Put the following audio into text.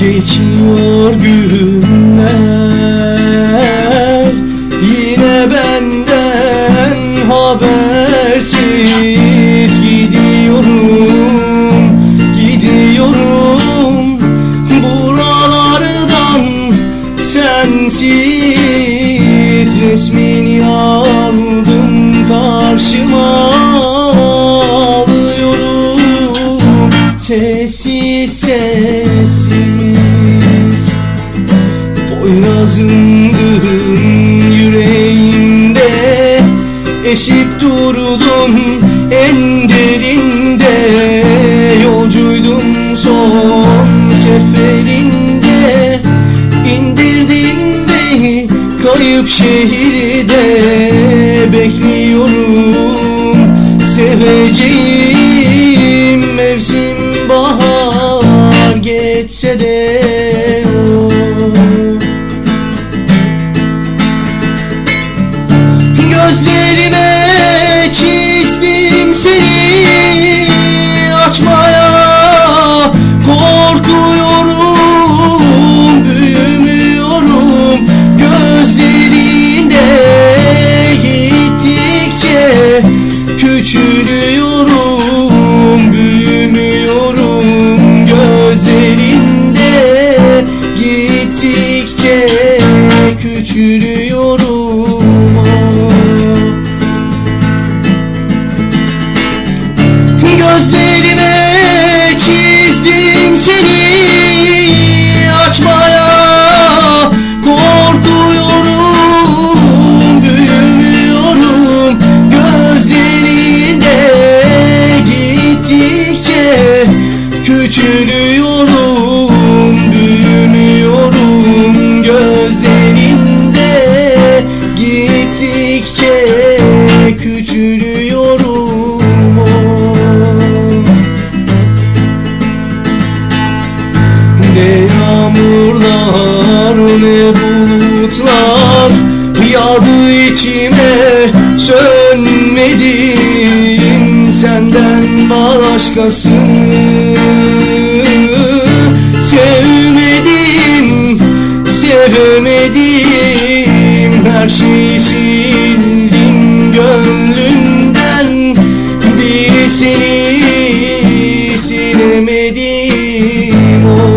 Geçiyor günler. Yine benden habersiz Gidiyorum, gidiyorum. Buralardan sensiz Resmini aldım karşıma Alıyorum. Sessiz sessiz Poyrazındın yüreğimde Esip durdun en derinde. Yolcuydum son seferinde İndirdin beni kayıp şehirde. Bekliyorum seveceğim küçülüyorum Büyümüyorum gözlerinde. Gittikçe küçülüyorum. Ne yağmurlar ne bulutlar Yağdı içime. Sönmedim Senden başkasını medimos.